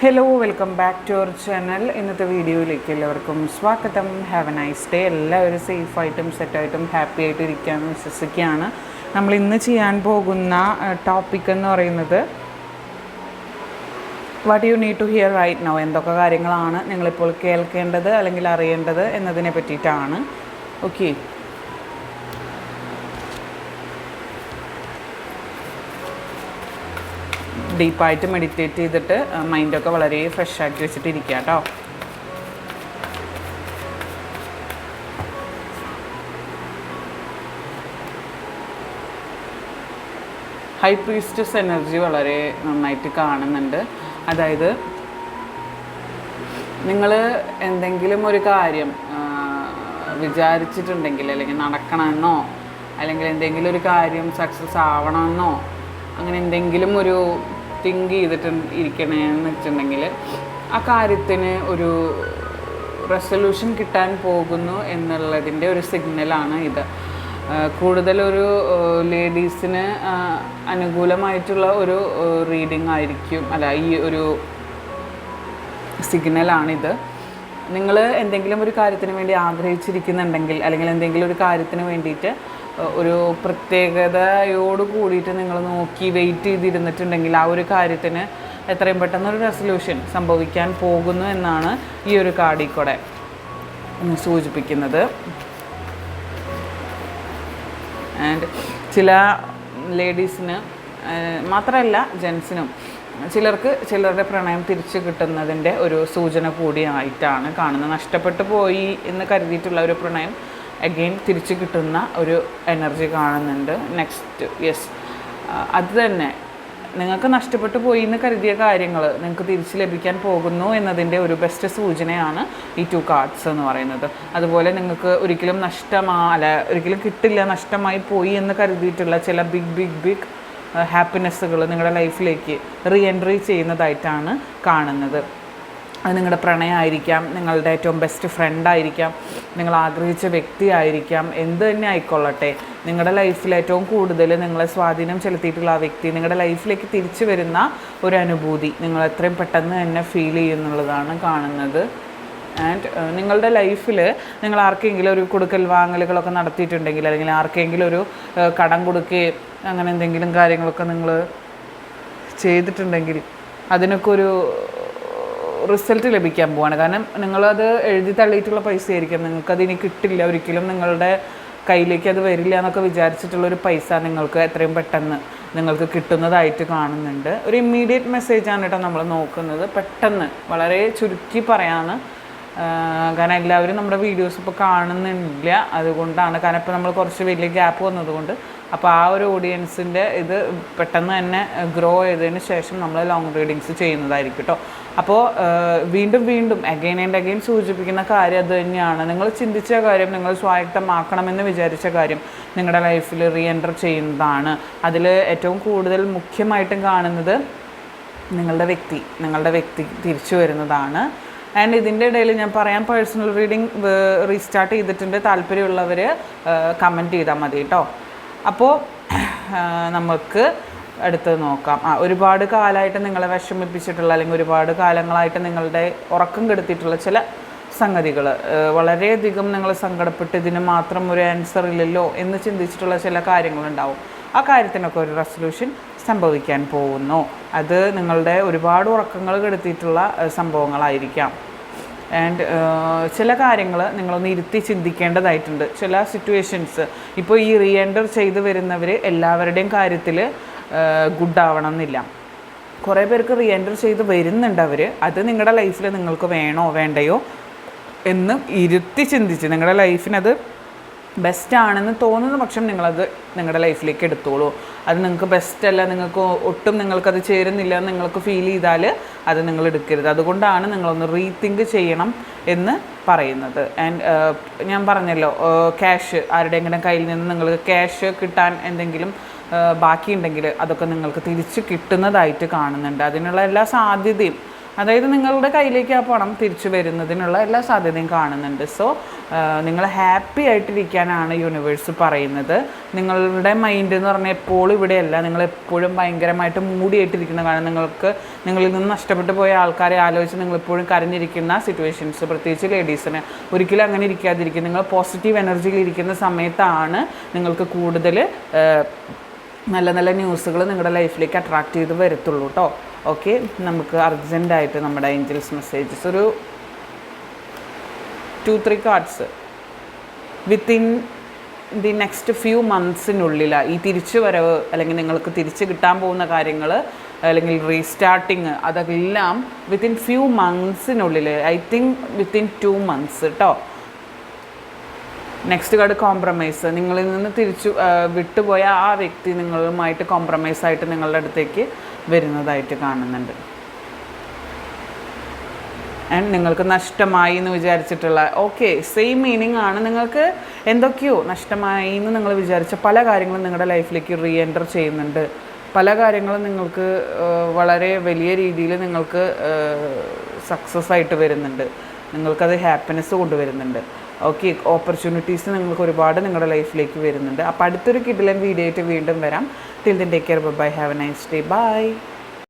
Hello welcome back to our channel ഇന്നത്തെ വീഡിയോയിലേക്ക് എല്ലാവർക്കും സ്വാഗതം. ഹാവ് എ നൈസ് ഡേ എല്ലാവരും സേഫായിട്ടും സെറ്റായിട്ടും ഹാപ്പി ആയിട്ട് ഇരിക്കാമെന്ന് വിശ്വസിക്കുകയാണ്. നമ്മൾ ഇന്ന് ചെയ്യാൻ പോകുന്ന ടോപ്പിക് എന്ന് പറയുന്നത് what you need to hear right now എന്തൊക്കെ കാര്യങ്ങളാണ് നിങ്ങളിപ്പോൾ കേൾക്കേണ്ടത് അല്ലെങ്കിൽ അറിയേണ്ടത് എന്നതിനെ പറ്റിയിട്ടാണ്. ഓക്കെ ഡീപ്പായിട്ട് മെഡിറ്റേറ്റ് ചെയ്തിട്ട് മൈൻഡൊക്കെ വളരെ ഫ്രഷ് ആക്കി വെച്ചിട്ട് കേട്ടോ ഹൈ പ്രീസ്റ്റസ് എനർജി വളരെ നന്നായിട്ട് കാണുന്നുണ്ട്. അതായത് നിങ്ങൾ എന്തെങ്കിലും ഒരു കാര്യം വിചാരിച്ചിട്ടുണ്ടെങ്കിൽ അല്ലെങ്കിൽ നടക്കണമെന്നോ അല്ലെങ്കിൽ എന്തെങ്കിലും ഒരു കാര്യം സക്സസ് ആവണമെന്നോ അങ്ങനെ എന്തെങ്കിലും ഒരു തിങ്ക് ചെയ്തിട്ട് ഇരിക്കണേന്ന് വെച്ചിട്ടുണ്ടെങ്കിൽ ആ കാര്യത്തിന് ഒരു റെസൊല്യൂഷൻ കിട്ടാൻ പോകുന്നു എന്നുള്ളതിന്റെ ഒരു സിഗ്നലാണ് ഇത്. കൂടുതലൊരു ലേഡീസിന് അനുകൂലമായിട്ടുള്ള ഒരു റീഡിംഗ് ആയിരിക്കും അല്ല ഈ ഒരു സിഗ്നലാണിത്. നിങ്ങൾ എന്തെങ്കിലും ഒരു കാര്യത്തിന് വേണ്ടി ആഗ്രഹിച്ചിരിക്കുന്നുണ്ടെങ്കിൽ അല്ലെങ്കിൽ എന്തെങ്കിലും ഒരു കാര്യത്തിന് വേണ്ടിയിട്ട് ഒരു പ്രത്യേകതയോട് കൂടിയിട്ട് നിങ്ങൾ നോക്കി വെയിറ്റ് ചെയ്തിരുന്നിട്ടുണ്ടെങ്കിൽ ആ ഒരു കാര്യത്തിന് എത്രയും പെട്ടെന്ന് ഒരു റെസൊല്യൂഷൻ സംഭവിക്കാൻ പോകുന്നു എന്നാണ് ഈ ഒരു കാർഡിൽ കൂടെ സൂചിപ്പിക്കുന്നത്. ആൻഡ് ചില ലേഡീസിന് മാത്രമല്ല ജെൻസിനും ചിലർക്ക് ചിലരുടെ പ്രണയം തിരിച്ചു കിട്ടുന്നതിന്റെ ഒരു സൂചന കൂടിയായിട്ടാണ് കാണുന്നത്. നഷ്ടപ്പെട്ടു പോയി എന്ന് കരുതിയിട്ടുള്ള ഒരു പ്രണയം അഗെയിൻ തിരിച്ചു കിട്ടുന്ന ഒരു എനർജി കാണുന്നുണ്ട്. നെക്സ്റ്റ് യെസ് അത് തന്നെ. നിങ്ങൾക്ക് നഷ്ടപ്പെട്ടു പോയി എന്ന് കരുതിയ കാര്യങ്ങൾ നിങ്ങൾക്ക് തിരിച്ച് ലഭിക്കാൻ പോകുന്നു എന്നതിന്റെ ഒരു ബെസ്റ്റ് സൂചനയാണ് ഈ ടു കാർഡ്സ് എന്ന് പറയുന്നത്. അതുപോലെ നിങ്ങൾക്ക് ഒരിക്കലും നഷ്ടമാ അല്ല ഒരിക്കലും കിട്ടില്ല നഷ്ടമായി പോയി എന്ന് കരുതിയിട്ടുള്ള ചില ബിഗ് ബിഗ് ബിഗ് ഹാപ്പിനെസ്സുകൾ നിങ്ങളുടെ ലൈഫിലേക്ക് റീ എൻട്രി ചെയ്യുന്നതായിട്ടാണ് കാണുന്നത്. അത് നിങ്ങളുടെ പ്രണയമായിരിക്കാം നിങ്ങളുടെ ഏറ്റവും ബെസ്റ്റ് ഫ്രണ്ടായിരിക്കാം നിങ്ങൾ ആഗ്രഹിച്ച വ്യക്തിയായിരിക്കാം എന്ത് തന്നെ ആയിക്കൊള്ളട്ടെ. നിങ്ങളുടെ ലൈഫിൽ ഏറ്റവും കൂടുതൽ നിങ്ങളെ സ്വാധീനം ചെലുത്തിയിട്ടുള്ള ആ വ്യക്തി നിങ്ങളുടെ ലൈഫിലേക്ക് തിരിച്ചു വരുന്ന ഒരു അനുഭൂതി നിങ്ങൾ എത്രയും പെട്ടെന്ന് തന്നെ ഫീൽ ചെയ്യുന്നുള്ളതാണ് കാണുന്നത്. ആൻഡ് നിങ്ങളുടെ ലൈഫിൽ നിങ്ങൾ ആർക്കെങ്കിലും ഒരു കൊടുക്കൽ വാങ്ങലുകളൊക്കെ നടത്തിയിട്ടുണ്ടെങ്കിൽ അല്ലെങ്കിൽ ആർക്കെങ്കിലും ഒരു കടം കൊടുക്കുകയും അങ്ങനെ എന്തെങ്കിലും കാര്യങ്ങളൊക്കെ നിങ്ങൾ ചെയ്തിട്ടുണ്ടെങ്കിൽ അതിനൊക്കെ ഒരു റിസൾട്ട് ലഭിക്കാൻ പോവാണ്. കാരണം നിങ്ങളത് എഴുതി തള്ളിയിട്ടുള്ള പൈസ ആയിരിക്കും നിങ്ങൾക്കത് ഇനി കിട്ടില്ല ഒരിക്കലും. നിങ്ങളുടെ കയ്യിലേക്ക് അത് വരില്ല എന്നൊക്കെ വിചാരിച്ചിട്ടുള്ള ഒരു പൈസ നിങ്ങൾക്ക് എത്രയും പെട്ടെന്ന് നിങ്ങൾക്ക് കിട്ടുന്നതായിട്ട് കാണുന്നുണ്ട്. ഒരു ഇമ്മീഡിയറ്റ് മെസ്സേജാണ് കേട്ടോ നമ്മൾ നോക്കുന്നത്. പെട്ടെന്ന് വളരെ ചുരുക്കി പറയാണ് കാരണം എല്ലാവരും നമ്മുടെ വീഡിയോസ് ഇപ്പോൾ കാണുന്നില്ല. അതുകൊണ്ടാണ് കാരണം ഇപ്പോൾ നമ്മൾ കുറച്ച് വലിയ ഗ്യാപ്പ് വന്നതുകൊണ്ട്. അപ്പോൾ ആ ഒരു ഓഡിയൻസിന്റെ ഇത് പെട്ടെന്ന് തന്നെ ഗ്രോ ചെയ്തതിന് ശേഷം നമ്മൾ ലോങ് റീഡിങ്സ് ചെയ്യുന്നതായിരിക്കും കേട്ടോ അപ്പോൾ വീണ്ടും വീണ്ടും അഗൈൻ ആൻഡ് അഗൈൻ സൂചിപ്പിക്കുന്ന കാര്യം അത് തന്നെയാണ്. നിങ്ങൾ ചിന്തിച്ച കാര്യം നിങ്ങൾ സ്വായത്തമാക്കണമെന്ന് വിചാരിച്ച കാര്യം നിങ്ങളുടെ ലൈഫിൽ റീ എന്റർ ചെയ്യുന്നതാണ്. അതിൽ ഏറ്റവും കൂടുതൽ മുഖ്യമായിട്ടും കാണുന്നത് നിങ്ങളുടെ വ്യക്തി നിങ്ങളുടെ വ്യക്തി തിരിച്ചു വരുന്നതാണ്. ആൻഡ് ഇതിന്റെ ഇടയിൽ ഞാൻ പറയാം പേഴ്സണൽ റീഡിംഗ് റീസ്റ്റാർട്ട് ചെയ്തിട്ടുണ്ട്. താല്പര്യമുള്ളവർ കമന്റ് ചെയ്താൽ മതി കേട്ടോ അപ്പോൾ നമുക്ക് അടുത്തത് നോക്കാം. ആ ഒരുപാട് കാലമായിട്ട് നിങ്ങളെ വിഷമിപ്പിച്ചിട്ടുള്ള അല്ലെങ്കിൽ ഒരുപാട് കാലങ്ങളായിട്ട് നിങ്ങളുടെ ഉറക്കം കെടുത്തിയിട്ടുള്ള ചില സംഗതികൾ വളരെയധികം നിങ്ങൾ സങ്കടപ്പെട്ട് ഇതിന് മാത്രം ഒരു ആൻസർ ഇല്ലല്ലോ എന്ന് ചിന്തിച്ചിട്ടുള്ള ചില കാര്യങ്ങളുണ്ടാവും. ആ കാര്യത്തിനൊക്കെ ഒരു റെസൊല്യൂഷൻ സംഭവിക്കാൻ പോകുന്നു. അത് നിങ്ങളുടെ ഒരുപാട് ഉറക്കങ്ങൾ കെടുത്തിയിട്ടുള്ള സംഭവങ്ങളായിരിക്കാം. ആൻഡ് ചില കാര്യങ്ങൾ നിങ്ങളൊന്ന് ഇരുത്തി ചിന്തിക്കേണ്ടതായിട്ടുണ്ട്. ചില സിറ്റുവേഷൻസ് ഇപ്പോൾ ഈ റീ എന്റർ ചെയ്ത് വരുന്നവർ എല്ലാവരുടെയും കാര്യത്തിൽ ഗുഡ് ആവണം എന്നില്ല കുറേ പേർക്ക് റീ എന്റർ ചെയ്ത് വരുന്നുണ്ട് അവർ അത് നിങ്ങളുടെ ലൈഫിൽ നിങ്ങൾക്ക് വേണോ വേണ്ടയോ എന്ന് ഇരുത്തി ചിന്തിച്ച് നിങ്ങളുടെ ലൈഫിനത് ബെസ്റ്റ് ആണെന്ന് തോന്നുന്ന പക്ഷം നിങ്ങളത് നിങ്ങളുടെ ലൈഫിലേക്ക് എടുത്തോളൂ. അത് നിങ്ങൾക്ക് ബെസ്റ്റ് അല്ല നിങ്ങൾക്ക് ഒട്ടും നിങ്ങൾക്കത് ചേരുന്നില്ല എന്ന് നിങ്ങൾക്ക് ഫീൽ ചെയ്താൽ അത് നിങ്ങൾ എടുക്കരുത്. അതുകൊണ്ടാണ് നിങ്ങളൊന്ന് റീതിങ്ക് ചെയ്യണം എന്ന് പറയുന്നത്. ആൻഡ് ഞാൻ പറഞ്ഞല്ലോ ക്യാഷ് ആരുടെയെങ്കിലും കയ്യിൽ നിന്ന് നിങ്ങൾക്ക് ക്യാഷ് കിട്ടാൻ എന്തെങ്കിലും ബാക്കിയുണ്ടെങ്കിൽ അതൊക്കെ നിങ്ങൾക്ക് തിരിച്ച് കിട്ടുന്നതായിട്ട് കാണുന്നുണ്ട്. അതിനുള്ള എല്ലാ സാധ്യതയും അതായത് നിങ്ങളുടെ കയ്യിലേക്ക് ആ പണം തിരിച്ചു വരുന്നതിനുള്ള എല്ലാ സാധ്യതയും കാണുന്നുണ്ട്. സോ നിങ്ങൾ ഹാപ്പി ആയിട്ടിരിക്കാനാണ് യൂണിവേഴ്സ് പറയുന്നത്. നിങ്ങളുടെ മൈൻഡ് എന്ന് പറഞ്ഞാൽ എപ്പോഴും ഇവിടെയല്ല. നിങ്ങൾ എപ്പോഴും ഭയങ്കരമായിട്ട് മൂടിയായിട്ടിരിക്കുന്ന കാരണം നിങ്ങൾക്ക് നിങ്ങളിൽ നിന്ന് നഷ്ടപ്പെട്ടു പോയ ആൾക്കാരെ ആലോചിച്ച് നിങ്ങൾ എപ്പോഴും കരഞ്ഞിരിക്കുന്ന സിറ്റുവേഷൻസ് പ്രത്യേകിച്ച് ലേഡീസിന് ഒരിക്കലും അങ്ങനെ ഇരിക്കാതിരിക്കും നിങ്ങൾ പോസിറ്റീവ് എനർജിയിൽ ഇരിക്കുന്ന സമയത്താണ് നിങ്ങൾക്ക് കൂടുതൽ നല്ല നല്ല ന്യൂസുകൾ നിങ്ങളുടെ ലൈഫിലേക്ക് അട്രാക്റ്റ് ചെയ്ത് വരത്തുള്ളൂ കേട്ടോ ഓക്കെ നമുക്ക് അർജന്റായിട്ട് നമ്മുടെ ഏഞ്ചൽസ് മെസ്സേജസ് ഒരു two three cards within the next few മന്ത്സിനുള്ളിൽ ഈ തിരിച്ചു വരവ് അല്ലെങ്കിൽ നിങ്ങൾക്ക് തിരിച്ച് കിട്ടാൻ പോകുന്ന കാര്യങ്ങൾ അല്ലെങ്കിൽ റീസ്റ്റാർട്ടിങ് അതെല്ലാം within few മന്ത്സിനുള്ളിൽ I think within two months കേട്ടോ നെക്സ്റ്റ് കാർഡ് കോംപ്രമൈസ് നിങ്ങളിൽ നിന്ന് തിരിച്ചു വിട്ടുപോയ ആ വ്യക്തി നിങ്ങളുമായിട്ട് കോംപ്രമൈസ് ആയിട്ട് നിങ്ങളുടെ അടുത്തേക്ക് വരുന്നതായിട്ട് കാണുന്നുണ്ട്. ആൻഡ് നിങ്ങൾക്ക് നഷ്ടമായി എന്ന് വിചാരിച്ചിട്ടുള്ള ഓക്കെ സെയിം മീനിങ് ആണ്. നിങ്ങൾക്ക് എന്തൊക്കെയോ നഷ്ടമായി എന്ന് നിങ്ങൾ വിചാരിച്ച പല കാര്യങ്ങളും നിങ്ങളുടെ ലൈഫിലേക്ക് റീ എന്റർ ചെയ്യുന്നുണ്ട്. പല കാര്യങ്ങളും നിങ്ങൾക്ക് വളരെ വലിയ രീതിയിൽ നിങ്ങൾക്ക് സക്സസ് ആയിട്ട് വരുന്നുണ്ട്. നിങ്ങൾക്കത് ഹാപ്പിനെസ് കൊണ്ടുവരുന്നുണ്ട്. ഓക്കെ ഓപ്പർച്യൂണിറ്റീസ് നിങ്ങൾക്ക് ഒരുപാട് നിങ്ങളുടെ ലൈഫിലേക്ക് വരുന്നുണ്ട്. അപ്പോൾ അടുത്തൊരു കിഡിലൻ വീഡിയോ ആയിട്ട് വീണ്ടും വരാം. Till then take care bye have a nice day bye